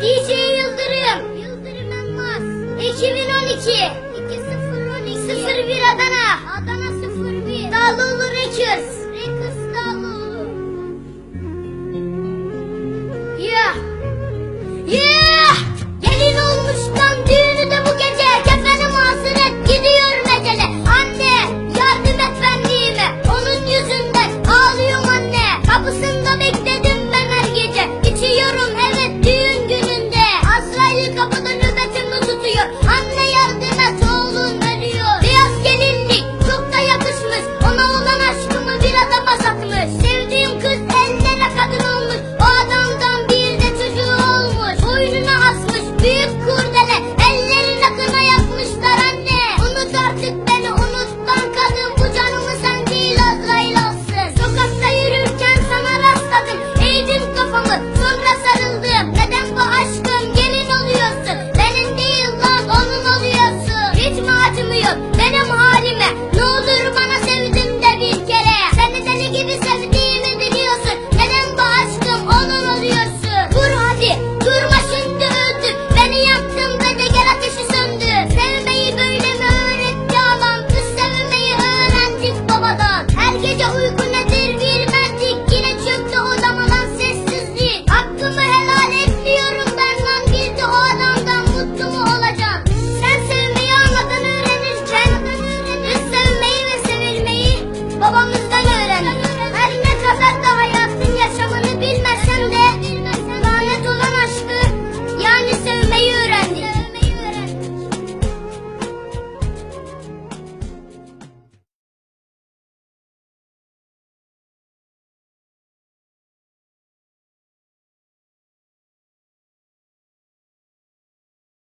DJ Yıldırım. Yıldırım Elmas. 2012. 2012. 01 Adana. Adana